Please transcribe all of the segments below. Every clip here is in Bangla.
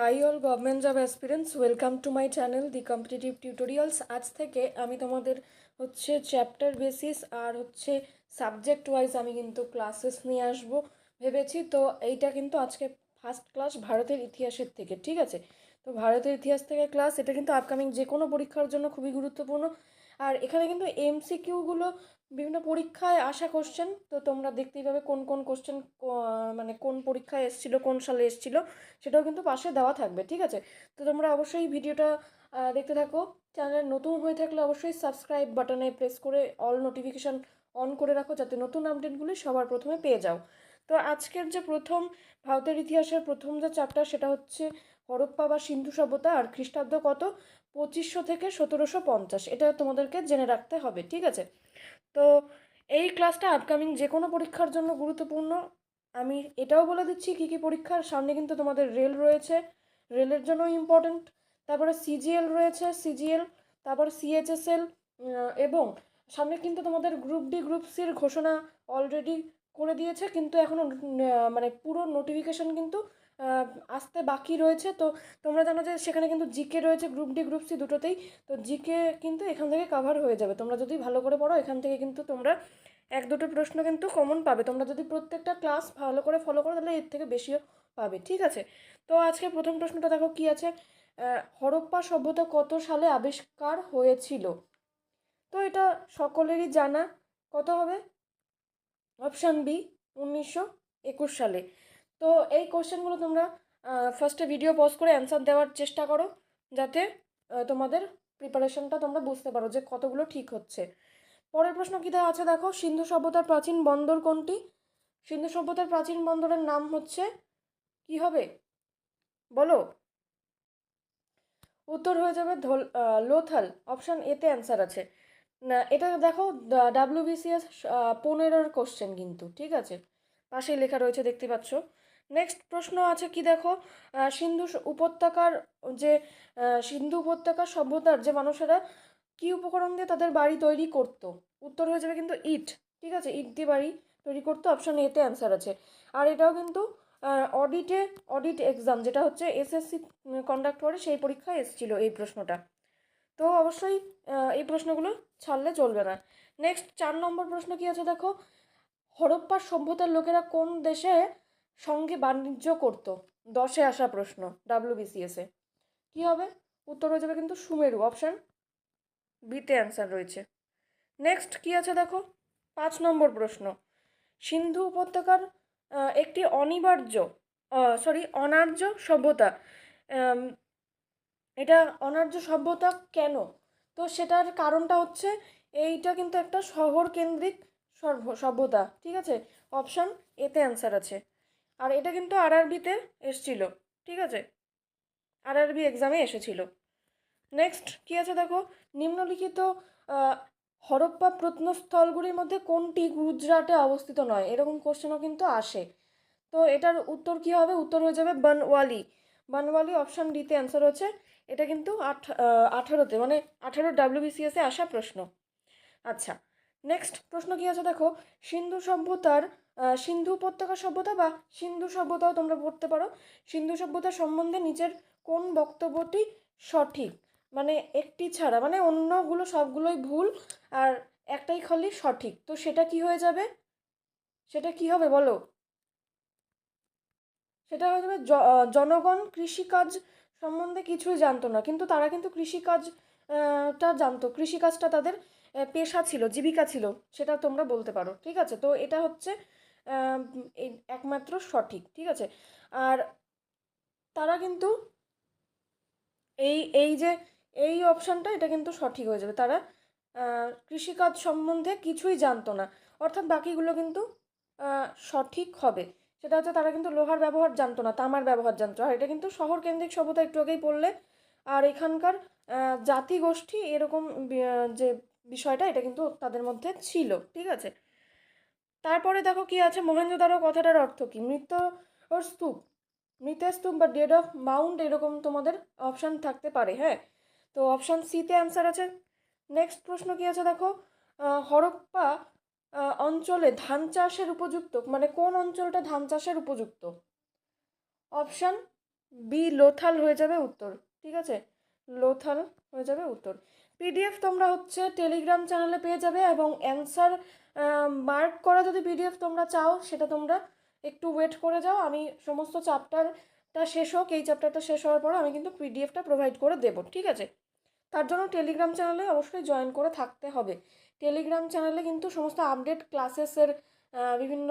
Hi all government job aspirants welcome to my channel the competitive tutorials আজ থেকে আমি তোমাদের হচ্ছে চ্যাপ্টার বেসিস আর হচ্ছে সাবজেক্ট ওয়াইজ আমি কিন্তু ক্লাসেস নিয়ে আসব। ভেবেছি তো এইটা কিন্তু আজকে ফার্স্ট ক্লাস ভারতের ইতিহাসের থেকে, ঠিক আছে? তো ভারতের ইতিহাস থেকে ক্লাস এটা কিন্তু আপকামিং যে কোনো পরীক্ষার জন্য খুবই গুরুত্বপূর্ণ। আর এখানে কিন্তু এমসিকিউগুলো বিভিন্ন পরীক্ষায় আসা কোশ্চেন তো তোমরা দেখতেই পাবে কোন কোন কোশ্চেন মানে কোন পরীক্ষায় এসেছিল, কোন সালে এসেছিল, সেটাও কিন্তু পাশে দেওয়া থাকবে, ঠিক আছে? তো তোমরা অবশ্যই ভিডিওটা দেখতে থাকো। চ্যানেল নতুন হয়ে থাকলে অবশ্যই সাবস্ক্রাইব বাটনে প্রেস করে অল নোটিফিকেশান অন করে রাখো, যাতে নতুন আপডেটগুলি সবার প্রথমে পেয়ে যাও। তো আজকের যে প্রথম, ভারতের ইতিহাসের প্রথম যে চ্যাপ্টার সেটা হচ্ছে হরপ্পা বা সিন্ধু সভ্যতা, আর খ্রিস্টাব্দ কত? পঁচিশশো থেকে সতেরোশো পঞ্চাশ, এটা তোমাদেরকে জেনে রাখতে হবে, ঠিক আছে? তো এই ক্লাসটা আপকামিং যে কোনো পরীক্ষার জন্য গুরুত্বপূর্ণ। আমি এটাও বলে দিচ্ছি, কী কী পরীক্ষার সামনে কিন্তু তোমাদের রেল রয়েছে। রেলের জন্য ইম্পর্টেন্ট তারপরে সিজিএল রয়েছে সিজিএল তারপর সিএইচএসএল এবং সামনে কিন্তু তোমাদের গ্রুপ ডি গ্রুপ সির ঘোষণা অলরেডি করে দিয়েছে, কিন্তু এখনও মানে পুরো নোটিফিকেশন কিন্তু আসতে বাকি রয়েছে। তো তোমরা জানো যে সেখানে কিন্তু জিকে রয়েছে গ্রুপ ডি গ্রুপ সি দুটোতেই। তো জিকে কিন্তু এখান থেকে কাভার হয়ে যাবে। তোমরা যদি ভালো করে পড়ো, এখান থেকে কিন্তু তোমরা এক দুটো প্রশ্ন কিন্তু কমন পাবে। তোমরা যদি প্রত্যেকটা ক্লাস ভালো করে ফলো করো, তাহলে এর থেকে বেশিও পাবে। ঠিক আছে? তো আজকে প্রথম প্রশ্নটা দেখো কি আছে? হরপ্পা সভ্যতা কত সালে আবিষ্কার হয়েছিল? তো এটা সকলেরই জানা। কত হবে? অপশান বি উনিশশো একুশ সালে। তো এই কোশ্চেনগুলো তোমরা ফার্স্টে ভিডিও পজ করে অ্যান্সার দেওয়ার চেষ্টা করো, যাতে তোমাদের প্রিপারেশনটা তোমরা বুঝতে পারো যে কতগুলো ঠিক হচ্ছে। পরের প্রশ্ন কী দেওয়া আছে দেখো? সিন্ধু সভ্যতার প্রাচীন বন্দর কোনটি? সিন্ধু সভ্যতার প্রাচীন বন্দরের নাম হচ্ছে, কি হবে? বলো। উত্তর হয়ে যাবে ধোল লোথাল। অপশান এতে অ্যান্সার আছে। না, এটা দেখো ডাব্লিউবিসিএস পনেরোর কোশ্চেন কিন্তু, ঠিক আছে? পাশেই লেখা রয়েছে, দেখতে পাচ্ছ? নেক্সট প্রশ্ন আছে কি দেখো? সিন্ধু উপত্যকার যে সিন্ধু উপত্যকার সভ্যতার যে মানুষেরা কি উপকরণ দিয়ে তাদের বাড়ি তৈরি করতো? উত্তর হয়ে যাবে কিন্তু ইট। ঠিক আছে? ইট দিয়ে বাড়ি তৈরি করতো। অপশান এতে অ্যান্সার আছে। আর এটাও কিন্তু অডিটে অডিট এক্সাম যেটা হচ্ছে এসএসসি কন্ডাক্ট করে সেই পরীক্ষায় এসেছিল এই প্রশ্নটা। তো অবশ্যই এই প্রশ্নগুলো ছাড়লে চলবে না। নেক্সট চার নম্বর প্রশ্ন কি আছে দেখো? হরপ্পা সভ্যতার লোকেরা কোন দেশে সঙ্গে বাণিজ্য করত। দশে আসা প্রশ্ন ডাব্লিউবিসিএসে কী হবে? উত্তর হয়ে যাবে কিন্তু সুমেরু। অপশান বিতে অ্যান্সার রয়েছে। নেক্সট কি আছে দেখো? পাঁচ নম্বর প্রশ্ন। সিন্ধু উপত্যকার একটি অনিবার্য সরি অনার্য সভ্যতা। এটা অনার্য সভ্যতা কেন? তো সেটার কারণটা হচ্ছে এইটা কিন্তু একটা শহর কেন্দ্রিক সভ্যতা। ঠিক আছে? অপশান এতে অ্যান্সার আছে। আর এটা কিন্তু আরআরবিতে এসছিল, ঠিক আছে? আরআরবি এক্সামে এসেছিল। নেক্সট কী আছে দেখো? নিম্নলিখিত হরপ্পা প্রত্নস্থলগুলির মধ্যে কোনটি গুজরাটে অবস্থিত নয়? এরকম কোশ্চেনও কিন্তু আসে। তো এটার উত্তর কি হবে? উত্তর হয়ে যাবে বানওয়ালি। বানওয়ালি অপশান ডিতে অ্যান্সার হচ্ছে। এটা কিন্তু আঠ আঠারোতে মানে আঠারো ডাব্লিউবিসিএসে আসা প্রশ্ন। আচ্ছা নেক্সট প্রশ্ন কি আছে দেখো? সিন্ধু সভ্যতার সিন্ধু উপত্যকা সভ্যতা বা সিন্ধু সভ্যতাও তোমরা পড়তে পারো। সিন্ধু সভ্যতা সম্বন্ধে নিচের কোন বক্তব্যটি সঠিক? মানে একটি ছাড়া মানে অন্যগুলো সবগুলোই ভুল আর একটাই খালি সঠিক। তো সেটা কি হয়ে যাবে? সেটা কি হবে বলো? সেটা হয়ে যাবে জনগণ কৃষিকাজ সম্বন্ধে কিছুই জানতো না কিন্তু তারা কিন্তু কৃষিকাজ আহ, টা জানতো। কৃষিকাজটা তাদের পেশা ছিল জীবিকা ছিল সেটা তোমরা বলতে পারো। ঠিক আছে? তো এটা হচ্ছে একমাত্র সঠিক, ঠিক আছে? আর তারা কিন্তু এই এই যে, এই অপশানটা এটা কিন্তু সঠিক হয়ে যাবে। তারা কৃষিকাজ সম্বন্ধে কিছুই জানতো না। অর্থাৎ বাকিগুলো কিন্তু সঠিক হবে। সেটা হচ্ছে তারা কিন্তু লোহার ব্যবহার জানতো না, তামার ব্যবহার জানতো আর এটা কিন্তু শহর কেন্দ্রিক সভ্যতা একটু আগেই পড়লে আর এখানকার জাতিগোষ্ঠী এরকম যে বিষয়টা, এটা কিন্তু তাদের মধ্যে ছিল, ঠিক আছে? তারপরে দেখো কি আছে? মহেঞ্জোদারো কথাটার অর্থ কি? মৃত ওর স্তূপ। মৃতের স্তূপ বা ডেড অফ মাউন্ট এরকম তোমাদের অপশান থাকতে পারে হ্যাঁ? তো অপশান সিতে অ্যান্সার আছে। নেক্সট প্রশ্ন কি আছে দেখো? হরপ্পা অঞ্চলে ধান চাষের উপযুক্ত? মানে কোন অঞ্চলটা ধান চাষের উপযুক্ত? অপশান বি লোথাল হয়ে যাবে উত্তর। ঠিক আছে? লোথাল হয়ে যাবে উত্তর। পিডিএফ তোমরা হচ্ছে টেলিগ্রাম চ্যানেলে পেয়ে যাবে এবং অ্যান্সার মার্ক করা যদি পিডিএফ তোমরা চাও, সেটা তোমরা একটু ওয়েট করে যাও। আমি সমস্ত চ্যাপ্টারটা শেষ হোক, এই চ্যাপ্টারটা শেষ হওয়ার পর আমি কিন্তু পিডিএফটা প্রোভাইড করে দেবো, ঠিক আছে? তার জন্য টেলিগ্রাম চ্যানেলে অবশ্যই জয়েন করে থাকতে হবে। টেলিগ্রাম চ্যানেলে কিন্তু সমস্ত আপডেট ক্লাসেসের বিভিন্ন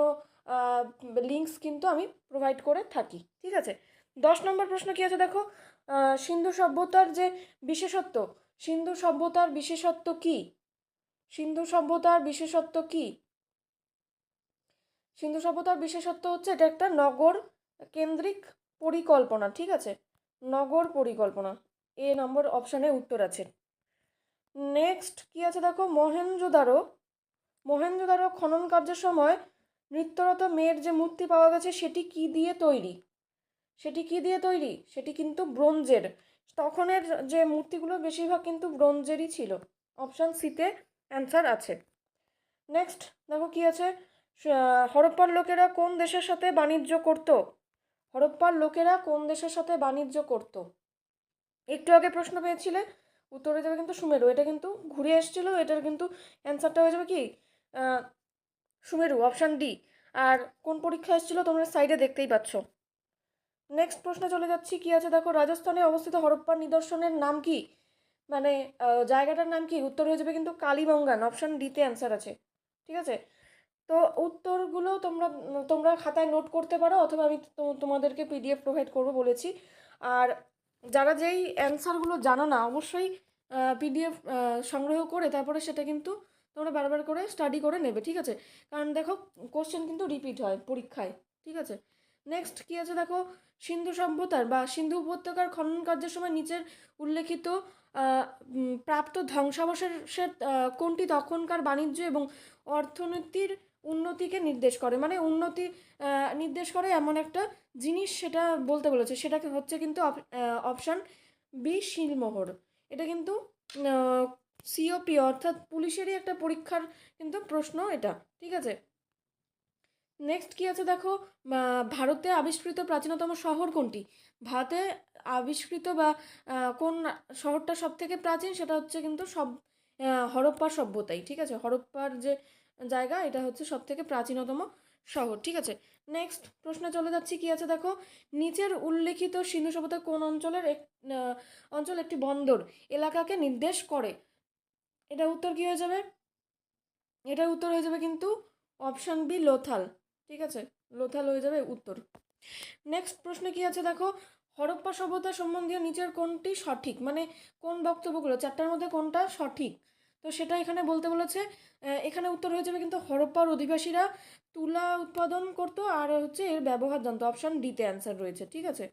লিঙ্কস কিন্তু আমি প্রোভাইড করে থাকি, ঠিক আছে? দশ নম্বর প্রশ্ন কী আছে দেখো? সিন্ধু সভ্যতার যে বিশেষত্ব, সিন্ধু সভ্যতার বিশেষত্ব কি? সিন্ধু সভ্যতার বিশেষত্ব কি? সিন্ধু সভ্যতার বিশেষত্ব হচ্ছে এটা একটা নগর কেন্দ্রিক পরিকল্পনা, ঠিক আছে? নগর পরিকল্পনা। এ নম্বর অপশানে উত্তর আছে। নেক্সট কি আছে দেখো? মহেঞ্জোদারো মহেঞ্জোদারো খনন কার্যের সময় নৃত্যরত মেয়ের যে মূর্তি পাওয়া গেছে, সেটি কি দিয়ে তৈরি? সেটি কি দিয়ে তৈরি? সেটি কিন্তু ব্রোঞ্জের। তখনের যে মূর্তিগুলো বেশিরভাগ কিন্তু ব্রোঞ্জেরই ছিল। অপশান সিতে অ্যান্সার আছে। নেক্সট, দেখো কি আছে? হরপ্পার লোকেরা কোন দেশের সাথে বাণিজ্য করত? হরপ্পার লোকেরা কোন দেশের সাথে বাণিজ্য করত? একটু আগে প্রশ্ন পেয়েছিলে, উত্তর যাবে কিন্তু সুমেরু। এটা কিন্তু ঘুরে এসেছিল, এটার কিন্তু অ্যান্সারটা হয়ে যাবে কি? সুমেরু, অপশান ডি। আর কোন পরীক্ষা এসেছিল তোমরা সাইডে দেখতেই পাচ্ছ। নেক্সট প্রশ্নে চলে যাচ্ছি, কি আছে? দেখো, রাজস্থানে অবস্থিত হরপ্পার নিদর্শনের নাম কি? মানে জায়গাটার নাম কি? উত্তর হয়ে যাবে কিন্তু কালীবঙ্গান অপশান ডিতে অ্যান্সার আছে। ঠিক আছে? তো উত্তরগুলো তোমরা তোমরা খাতায় নোট করতে পারো, অথবা আমি তোমাদেরকে পিডিএফ প্রোভাইড করব বলেছি। আর যারা যেই অ্যান্সারগুলো জানো না, অবশ্যই পিডিএফ সংগ্রহ করে তারপরে সেটা কিন্তু তোমরা বারবার করে স্টাডি করে নেবে, ঠিক আছে? কারণ দেখো কোশ্চেন কিন্তু রিপিট হয় পরীক্ষায়, ঠিক আছে? নেক্সট কী আছে দেখো? সিন্ধু সভ্যতার বা সিন্ধু উপত্যকার খনন কার্যের সময় নিচের উল্লেখিত প্রাপ্ত ধ্বংসাবশেষের কোনটি তখনকার বাণিজ্য এবং অর্থনীতির উন্নতিকে নির্দেশ করে? মানে উন্নতি নির্দেশ করে এমন একটা জিনিস সেটা বলতে বলেছে। সেটাকে হচ্ছে কিন্তু অপশান বি, শিলমোহর। এটা কিন্তু সিওপি অর্থাৎ পুলিশেরই একটা পরীক্ষার কিন্তু প্রশ্ন এটা। ঠিক আছে? নেক্সট কি আছে দেখো? ভারতে আবিষ্কৃত প্রাচীনতম শহর কোনটি? ভারতে আবিষ্কৃত বা কোন শহরটা সব থেকে প্রাচীন? সেটা হচ্ছে কিন্তু সব হরপ্পা সভ্যতাই, ঠিক আছে? হরপ্পার যে জায়গা, এটা হচ্ছে সব থেকে প্রাচীনতম শহর, ঠিক আছে? নেক্সট প্রশ্নে চলে যাচ্ছি, কি আছে দেখো? নিচের উল্লেখিত সিন্ধু সভ্যতা কোন অঞ্চলের এক অঞ্চল একটি বন্দর? এলাকাকে নির্দেশ করে। এটা উত্তর কি হয়ে যাবে? এটা উত্তর হয়ে যাবে কিন্তু অপশান বি, লোথাল। ঠিক আছে, লোথাল হয়ে যাবে উত্তর। নেক্সট প্রশ্নে কি আছে দেখো? হরপ্পা সভ্যতা সম্বন্ধীয় নিচের কোনটি সঠিক? মানে কোন বক্তব্যগুলো? চারটার মধ্যে কোনটা সঠিক? তো সেটা এখানে বলতে বলেছে এখানে উত্তর হয়ে যাবে কিন্তু হরপ্পার অধিবাসীরা তুলা উৎপাদন করতো আর হচ্ছে এর ব্যবহার জানতো। অপশান ডিতে অ্যান্সার রয়েছে, ঠিক আছে?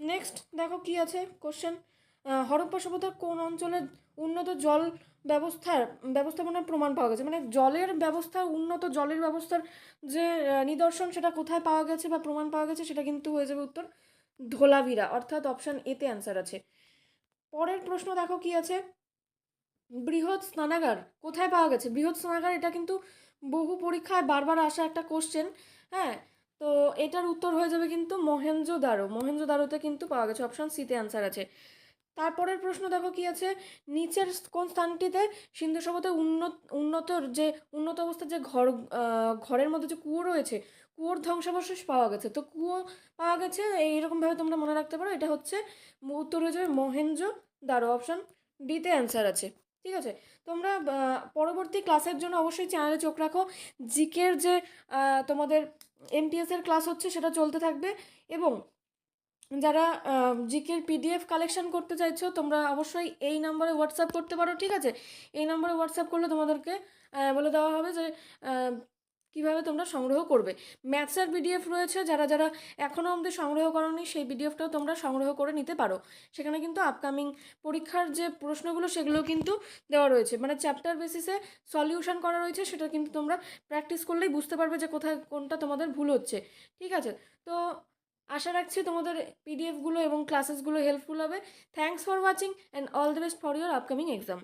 নেক্সট দেখো কি আছে? কোশ্চেন হরপ্পা সভ্যতার কোন অঞ্চলে উন্নত জল ব্যবস্থার ব্যবস্থাপনার প্রমাণ পাওয়া গেছে? মানে জলের ব্যবস্থা, উন্নত জলের ব্যবস্থার যে নিদর্শন, সেটা কোথায় পাওয়া গেছে বা প্রমাণ পাওয়া গেছে সেটা কিন্তু হয়ে যাবে উত্তর ধোলাভিরা। অর্থাৎ অপশান এতে অ্যান্সার আছে। পরের প্রশ্ন দেখো কি আছে? বৃহৎ স্নানাগার কোথায় পাওয়া গেছে? বৃহৎ স্নানাগার এটা কিন্তু বহু পরীক্ষায় বারবার আসা একটা কোশ্চেন হ্যাঁ? তো এটার উত্তর হয়ে যাবে কিন্তু মহেন্দ্র দারো মহেন্দ্র মহেঞ্জোদারোতে কিন্তু পাওয়া গেছে অপশান সিতে অ্যান্সার আছে। তারপরের প্রশ্ন দেখো কি আছে? নিচের কোন স্থানটিতে সিন্ধু সভ্যতায় উন্নত উন্নত যে উন্নত অবস্থার যে ঘর ঘরের মধ্যে যে কুয়ো রয়েছে, কুয়োর ধ্বংসাবশেষ পাওয়া গেছে। তো কুয়ো পাওয়া গেছে এইরকমভাবে তোমরা মনে রাখতে পারো। এটা হচ্ছে উত্তর হয়ে যাবে মহেন্দ্র দারো অপশান ডিতে অ্যান্সার আছে। ঠিক আছে? তোমরা পরবর্তী ক্লাসের জন্য অবশ্যই চ্যানেলে চোখ রাখো। জিকের যে তোমাদের এমটিএসের ক্লাস হচ্ছে সেটা চলতে থাকবে এবং যারা জিকের পিডিএফ কালেকশন করতে চাইছো, তোমরা অবশ্যই এই নাম্বারে হোয়াটসঅ্যাপ করতে পারো, ঠিক আছে? এই নাম্বারে হোয়াটসঅ্যাপ করলে তোমাদেরকে বলে দেওয়া হবে যে কীভাবে তোমরা সংগ্রহ করবে। ম্যাথসের পিডিএফ রয়েছে, যারা যারা এখনও অবধি সংগ্রহ করনি, সেই পিডিএফটাও তোমরা সংগ্রহ করে নিতে পারো। সেখানে কিন্তু আপকামিং পরীক্ষার যে প্রশ্নগুলো, সেগুলো কিন্তু দেওয়া রয়েছে। মানে চ্যাপ্টার বেসিসে সলিউশন করা রয়েছে, সেটা কিন্তু তোমরা প্র্যাকটিস করলেই বুঝতে পারবে যে কোথায় কোনটা তোমাদের ভুল হচ্ছে, ঠিক আছে? তো আশা রাখছি তোমাদের পিডিএফগুলো এবং ক্লাসেসগুলো হেল্পফুল হবে। Thanks for watching and all the best for your upcoming exam